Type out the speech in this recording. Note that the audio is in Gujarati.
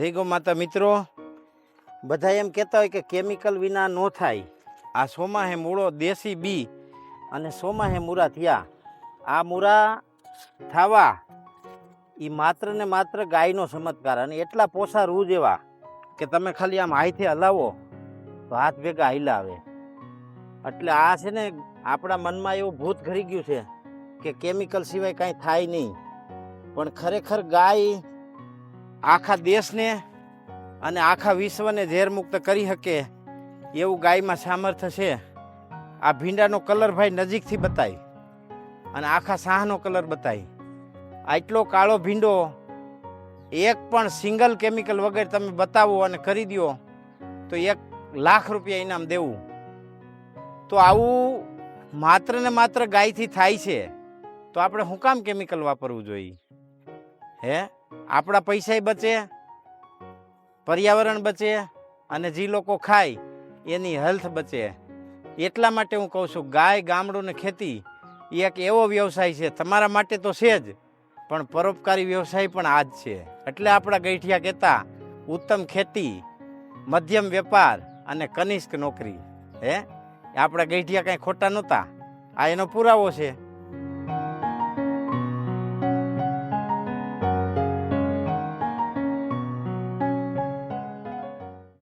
જય ગો માતા મિત્રો. બધા એમ કહેતા હોય કે કેમિકલ વિના ન થાય. આ સોમાહે મૂળો દેશી બી અને સોમાહે મૂરા થયા. આ મૂરા થાવા. એ માત્ર ને માત્ર ગાયનો ચમત્કાર અને એટલા પોસા રૂ જેવા કે તમે ખાલી આમ હાથે હલાવો તો હાથ ભેગા હિલાવે એટલે આ છે ને આપણા મનમાં એવું ભૂત ઘરી ગયું છે કે કેમિકલ સિવાય કાંઈ થાય નહીં. પણ ખરેખર ગાય આખા દેશને અને આખા વિશ્વને ઝેરમુક્ત કરી શકે એવું ગાયમાં સામર્થ્ય છે. આ ભીંડાનો કલર ભાઈ નજીકથી બતાવી અને આખા સાહનો કલર બતાવી આટલો કાળો ભીંડો એક પણ સિંગલ કેમિકલ વગર તમે બતાવો અને કરી દો તો એક લાખ રૂપિયા ઇનામ દેવું. તો આવું માત્ર ને માત્ર ગાયથી થાય છે. તો આપણે શું કામ કેમિકલ વાપરવું જોઈએ? હે? આપણા પૈસાય બચે, પર્યાવરણ બચે અને જે લોકો ખાય, એની હેલ્થ બચે. એટલા માટે હું કહું છું, ગાય, ગામડું ખેતી એ એક એવો વ્યવસાય છે. તમારા માટે તો છે જ, પણ પરોપકારી વ્યવસાય પણ આ જ છે. એટલે આપણા ગઈઠિયા કહેતા, ઉત્તમ ખેતી, મધ્યમ વેપાર અને કનિષ્ક નોકરી. હે? આપણા ગઈઠિયા કાંઈ ખોટા નહોતા. આ એનો પુરાવો છે.